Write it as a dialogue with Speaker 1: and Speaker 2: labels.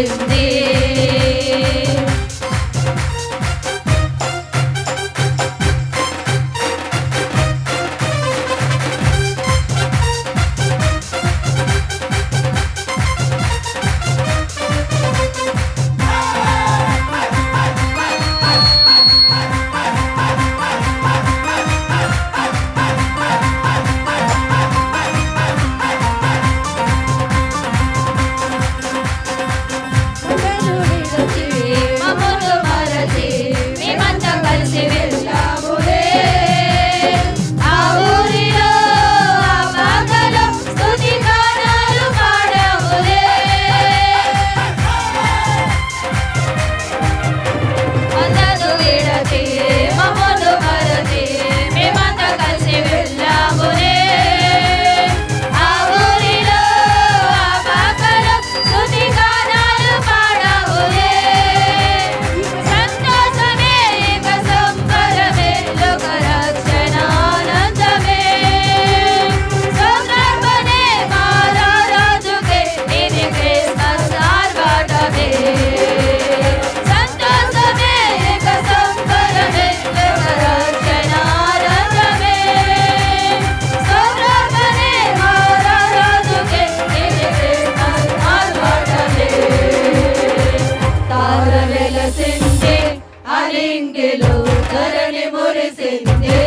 Speaker 1: is this? లింగిలో Dharani మురిసింది.